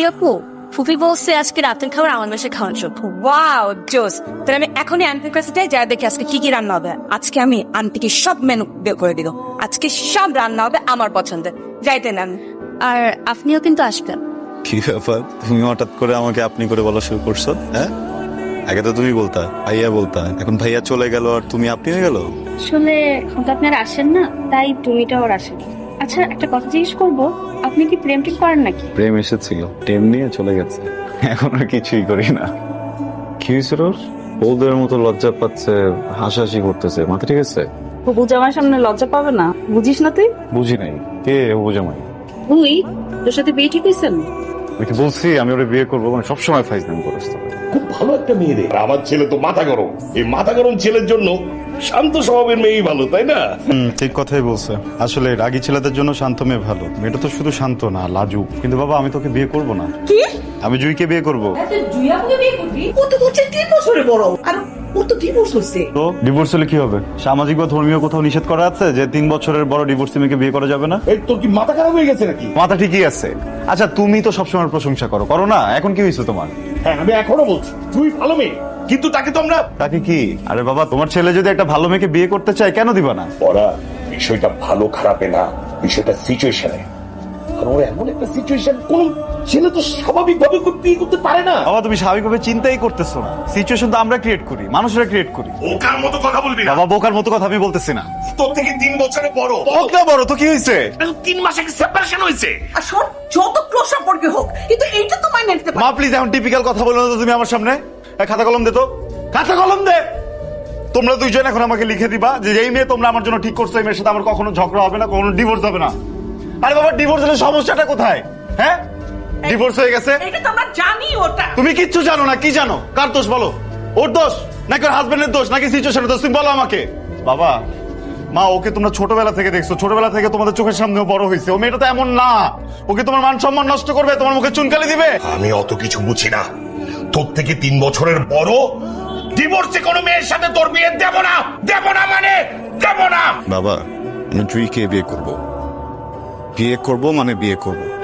সত্যি আপু ফুফি বলছে আজকে রাতের খাবার আমার বাসায় খাওয়ার জন্য। ওয়াও জোস। তাহলে আমি এখনই আন্টির কাছে যাই যা দেখি আজকে কি কি রান্না হবে। আজকে আমি আন্টিকে সব মেনু বের করে দিব। আজকে সব রান্না হবে আমার পছন্দের। যাইতে নেন। আর আপনিও কিন্তু আসবেন। কি ব্যাপার? তুমি হঠাৎ করে আমাকে আপনি করে বলা শুরু করছ হ্যাঁ? আগে তো তুমি বলতা ভাইয়া বলতা। এখন ভাইয়া চলে গেল আর তুমি আপনি হয়ে গেল? শুনে এখন তো আপনারা আসেন না তাই তুমিটাও আসেন। আচ্ছা একটা কথা জিজ্ঞেস করব আপনি কি প্রেম ঠিক করেন নাকি? প্রেম এসেছিল টেম নিয়ে চলে গেছে। এখন আর কিছুই করি না। কি হয়েছে ওর? বৌদের মতো লজ্জা পাচ্ছে হাসাহাসি করতেছে। মাথা ঠিক আছে? বুবু জামার সামনে লজ্জা পাবে না। বুঝিস না তুই? বুঝি নাই। কে বোঝামাই তুই? তোর সাথে বিয়ে ঠিক হয়েছেন আমি কি বলছি আমি ওরে বিয়ে করব মানে সবসময় ফাইজলাম করিস তো খুব ভালো একটা মেয়ে রে। আমার ছেলে তো মাথা গরম। এই মাথা গরম ছেলের জন্য শান্ত স্বভাবের মেয়েই ভালো তাই না? হুম ঠিক কথাই বলছে। আসলে রাগী ছেলেদের জন্য শান্ত মেয়ে ভালো। মেয়েটা তো শুধু শান্ত না লাজুক। কিন্তু বাবা আমি তোকে বিয়ে করব না। আমি জুইকে বিয়ে করব। ও তো হচ্ছে তিন বছরে বড়। আর ও তো ডিভোর্স হচ্ছে তো ডিভোর্স হলে কি হবে? সামাজিক বা ধর্মীয় কোথাও নিষেধ করা আছে যে তিন বছরের বড় ডিভোর্স মেয়েকে বিয়ে করা যাবে না? এই তোর কি মাথা খারাপ হয়ে গেছে নাকি? মাথা ঠিকই আছে। আচ্ছা তুমি তো সবসময় প্রশংসা করো। করো না এখন কি হয়েছে তোমার? হ্যাঁ আমি এখনও বলছি তুই ভালো মেয়ে। কিন্তু তাকে তো আমরা তাকে কি? আরে বাবা তোমার ছেলে যদি একটা ভালো মেয়েকে বিয়ে করতে চায় কেন দিবা না? ওরা বিষয়টা ভালো খারাপে না বিষয়টা সিচুয়েশনে ওর এমন একটা সিচুয়েশন কোন ছেলে তো স্বাভাবিক ভাবে বিয়ে করতে পারে না। বাবা তুমি স্বাভাবিকভাবে চিন্তাই করতেছো না। সিচুয়েশন তো আমরা ক্রিয়েট করি মানুষরা ক্রিয়েট করি। ওকার মতো কথা বলবি না। বাবা বোকার মতো কথা আমি বলতেছি না। তোর থেকে তিন বছরে বড়। বড় তো কি হয়েছে? তিন মাসে সেপারেশন হয়েছে? আর শোন যত ক্লোজ সম্পর্কে হোক কিন্তু এইটা তো মাইনে নিতে মা প্লিজ এখন টিপিক্যাল কথা বলো না তো তুমি আমার সামনে। এই খাতা কলম দে তো। খাতা কলম দে! তোমরা দুইজন এখন আমাকে লিখে দিবা যে যেই মেয়ে তোমরা আমার জন্য ঠিক করছ এই মেয়ের সাথে আমার কখনো ঝগড়া হবে না কখনো ডিভোর্স হবে না। আরে বাবা ডিভোর্স হলে সমস্যাটা কোথায়? হ্যাঁ? ডিভোর্স হয়ে গেছে? এটা তো আমরা জানি ওটা। তুমি কিচ্ছু জানো না কি জানো? কার দোষ বলো? ওর দোষ? নাকি ওর হাজবেন্ডের দোষ? নাকি সিচুয়েশনের দোষ? তুমি বলো আমাকে। বাবা মা ওকে তোমরা ছোটবেলা থেকে দেখছ। ছোটবেলা থেকে তোমাদের চোখের সামনেও বড় হয়েছে। ও মেয়েটা তো এমন না। ওকে তোমার মান সম্মান নষ্ট করবে তোমার মুখে চুনকালি দিবে। আমি অত কিছু বুঝি না। তোর থেকে তিন বছরের বড় ডিভোর্সে কোনো মেয়ের সাথে তোর বিয়ে দেব না। দেব না মানে দেব না। বাবা আমি জুইকে বিয়ে করব। বিয়ে করব মানে বিয়ে করব।